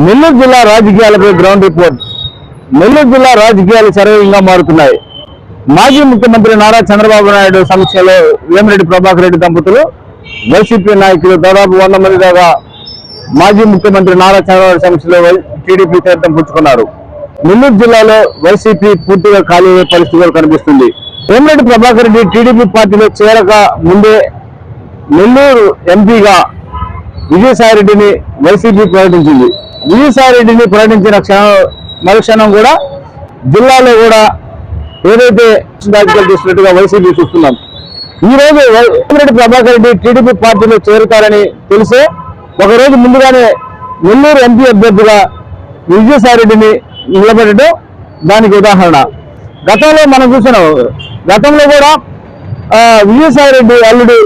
నెల్లూరు జిల్లా రాజకీయాలపై ground report. Nellore జిల్లా రాజకీయాలు శరవేగంగా మారుతున్నాయి. మాజీ ముఖ్యమంత్రి నారా చంద్రబాబు నాయుడు సమక్షంలో వేమిరెడ్డి ప్రభాకర్ రెడ్డి దంపతులు వైసీపీ నాయకులు దాదాపు వంద మంది దాకా మాజీ ముఖ్యమంత్రి నారా చంద్రబాబు సమక్షంలో టీడీపీ తీర్థం పుచ్చుకున్నారు. నెల్లూరు జిల్లాలో వైసీపీ పూర్తిగా ఖాళీ అయ్యే పరిస్థితులు కనిపిస్తుంది. వేమిరెడ్డి ప్రభాకర్ రెడ్డి టీడీపీ పార్టీలో చేరక ముందే నెల్లూరు ఎంపీగా విజయసాయి రెడ్డిని వైసీపీ ప్రకటించింది విజయసాయిరెడ్డిని ప్రకటించిన క్షణం మరుక్షణం కూడా జిల్లాలో కూడా ఏదైతే రాజకీయాలు చేసినట్టుగా వైసీపీ చూస్తున్నాం. ఈ రోజు రెడ్డి ప్రభాకర్ రెడ్డి టీడీపీ పార్టీలో చేరుతారని తెలిసే ఒక రోజు ముందుగానే నెల్లూరు ఎంపీ అభ్యర్థిగా విజయసాయిరెడ్డిని నిలబెట్టడం దానికి ఉదాహరణ. గతంలో మనం చూసినాం గతంలో కూడా విజయసాయి రెడ్డి అల్లుడు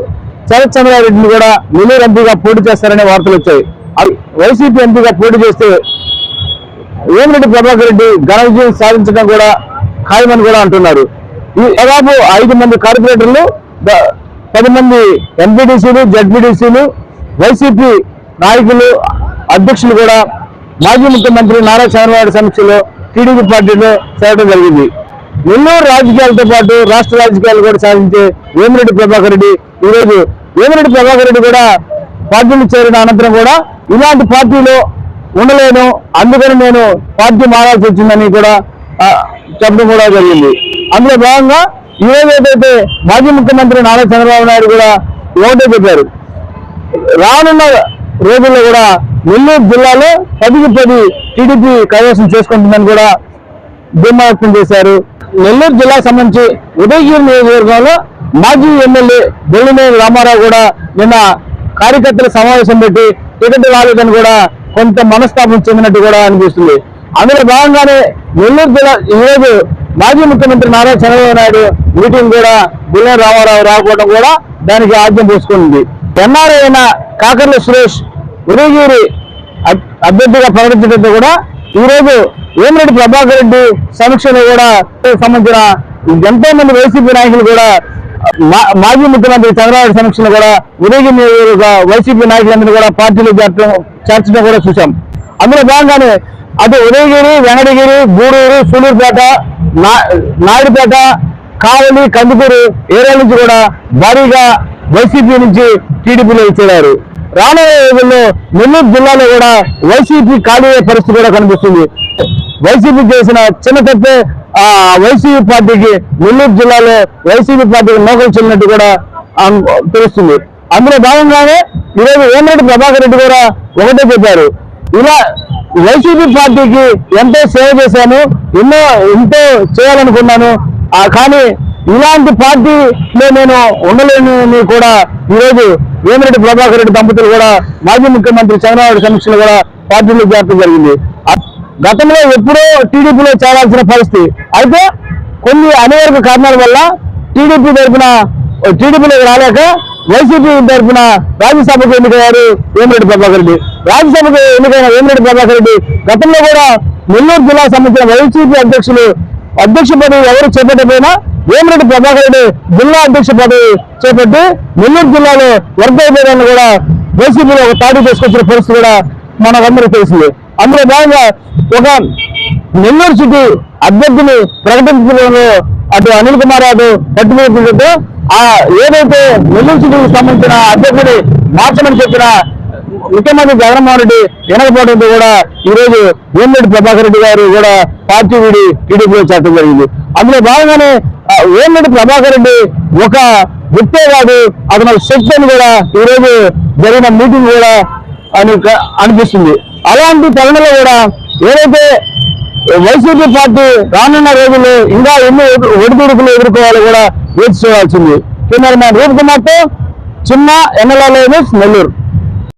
శరత్ చంద్రారెడ్డిని కూడా నెల్లూరు ఎంపీగా పోటీ చేస్తారనే వార్తలు వచ్చాయి. అవి వైసీపీ ఎంపీగా పోటీ చేస్తే ఏమిరెడ్డి ప్రభాకర్ రెడ్డి ఘన విజయం సాధించడం కూడా ఖాయమని కూడా అంటున్నారు. ఈ దాదాపు ఐదు మంది కార్పొరేటర్లు పది మంది ఎంపీటీసీలు జడ్పీటీసీలు వైసీపీ నాయకులు అధ్యక్షులు కూడా మాజీ ముఖ్యమంత్రి నారా చంద్రబాబు సమక్షంలో టీడీపీ పార్టీలో చేరడం జరిగింది. ఎన్నో రాజకీయాలతో పాటు రాష్ట్ర రాజకీయాలు కూడా సాధించే వేమిరెడ్డి ప్రభాకర్ రెడ్డి ఈరోజు వేమిరెడ్డి ప్రభాకర్ రెడ్డి కూడా పార్టీలు చేరిన అనంతరం కూడా ఇలాంటి పార్టీలో ఉండలేను అందుకని నేను పార్టీ మారాల్సి వచ్చిందని కూడా చెప్పడం కూడా జరిగింది. అందులో భాగంగా ఈరోజు ఏదైతే మాజీ ముఖ్యమంత్రి నారా చంద్రబాబు నాయుడు కూడా ఓటే చెప్పారు రానున్న రోజుల్లో కూడా నెల్లూరు జిల్లాలో పదికి పది టీడీపీ కైవసం చేసుకుంటుందని కూడా ధీమా వ్యక్తం చేశారు. నెల్లూరు జిల్లాకు సంబంధించి ఉదయగిరి నియోజకవర్గంలో మాజీ ఎమ్మెల్యే బొల్లినేని రామారావు కూడా నిన్న కార్యకర్తల సమావేశం పెట్టి టికెట్ రాలేదని కూడా కొంత మనస్తాపం చెందినట్టు కూడా అనిపిస్తుంది. అందులో భాగంగానే నెల్లూరు జిల్లా ఈరోజు మాజీ ముఖ్యమంత్రి నారా చంద్రబాబు నాయుడు మీటింగ్ కూడా బుల్లేని రామారావు రాకపోవడం కూడా దానికి ఆద్యం పోసుకుంది. ఎన్ఆర్ఐ అయిన కాకర్ల సురేష్ ఉదయగిరి అభ్యర్థిగా ప్రకటించడంతో కూడా ఈ రోజు వేమిరెడ్డి ప్రభాకర్ రెడ్డి సమీక్షలో కూడా సంబంధించిన ఎంతో మంది వైసీపీ నాయకులు కూడా మాజీ ముఖ్యమంత్రి చంద్రబాబు సమక్షంలో కూడా ఉదయగిరి వైసీపీ నాయకులందరూ కూడా పార్టీలో చేర్చడం చేర్చడం కూడా చూసాం అందులో భాగంగానే అటు ఉదయగిరి వెంకటగిరి గూడూరు సూలూరుపేట నా- నాయుడుపేట కావలి కందుకూరు ఏరియా నుంచి కూడా భారీగా వైసీపీ నుంచి టీడీపీలో చేరారు రానున్న రోజుల్లో నెల్లూరు జిల్లాలో కూడా వైసీపీ ఖాళీ పరిస్థితి కూడా కనిపిస్తుంది. వైసీపీ చేసిన చిన్న తప్పే ఆ వైసీపీ పార్టీకి నెల్లూరు జిల్లాలో వైసీపీ పార్టీకి నౌకలు చెల్లినట్టు కూడా తెలుస్తుంది. అందులో భాగంగానే ఈరోజు వేమిరెడ్డి ప్రభాకర్ రెడ్డి కూడా ఒకటే చెప్పారు. ఇలా వైసీపీ పార్టీకి ఎంతో సేవ చేశాను ఎన్నో ఎంతో చేయాలనుకున్నాను కానీ ఇలాంటి పార్టీలో నేను ఉండలేని కూడా ఈరోజు వేమిరెడ్డి ప్రభాకర్ రెడ్డి దంపతులు కూడా మాజీ ముఖ్యమంత్రి చంద్రబాబు సమీక్షలో కూడా పార్టీలో చేరడం జరిగింది. గతంలో ఎప్పుడో టీడీపీలో చేరాల్సిన పరిస్థితి. అయితే కొన్ని అనేక కారణాల వల్ల టీడీపీ తరఫున టీడీపీలోకి రాలేక వైసీపీ తరఫున రాజ్యసభకు ఎన్నికయ్యారు వేమిరెడ్డి ప్రభాకర్ రెడ్డి. రాజ్యసభకు ఎన్నికైన వేమిరెడ్డి ప్రభాకర్ రెడ్డి గతంలో కూడా నెల్లూరు జిల్లాకు సంబంధించిన వైసీపీ అధ్యక్షులు అధ్యక్ష పదవి ఎవరు చేపట్టకపోయినా వేమిరెడ్డి ప్రభాకర్ రెడ్డి జిల్లా అధ్యక్ష పదవి చేపట్టి నెల్లూరు జిల్లాలో వర్గ అయిపోయారని కూడా వైసీపీలో ఒక తాడు తీసుకొచ్చిన పరిస్థితి కూడా మనకందరికీ తెలిసింది. అందులో భాగంగా ఒక నెల్లూరు సిటీ అభ్యర్థిని ప్రకటించడంలో అటు అనిల్ కుమార్ యాదవ్ పట్టుకుంటుందో ఆ ఏదైతే నెల్లూరు సిటీకి సంబంధించిన అభ్యర్థిని మార్చమని చెప్పిన ముఖ్యమంత్రి జగన్మోహన్ రెడ్డి వినకపోవడంతో కూడా ఈరోజు రోజు వేమిరెడ్డి ప్రభాకర్ రెడ్డి గారు కూడా పార్టీ వీడి టీడీపీలో చేరడం జరిగింది. అందులో భాగంగానే ఆ, వేమిరెడ్డి ప్రభాకర్ రెడ్డి ఒక వ్యక్తే కాదు అతను శక్తి అని కూడా ఈరోజు జరిగిన మీటింగ్ కూడా అని అనిపిస్తుంది. అలాంటి తరుణంలో కూడా ఏదైతే వైసీపీ పార్టీ రానున్న రోజుల్లో ఇంకా ఎన్ని ఒడిదుడుకులు ఎదుర్కోవాలో కూడా వేచి చూడాల్సింది. కెమెరామ్యాన్ రూప్ కుమార్తో చిన్న ఎన్నెలలో నెల్లూరు.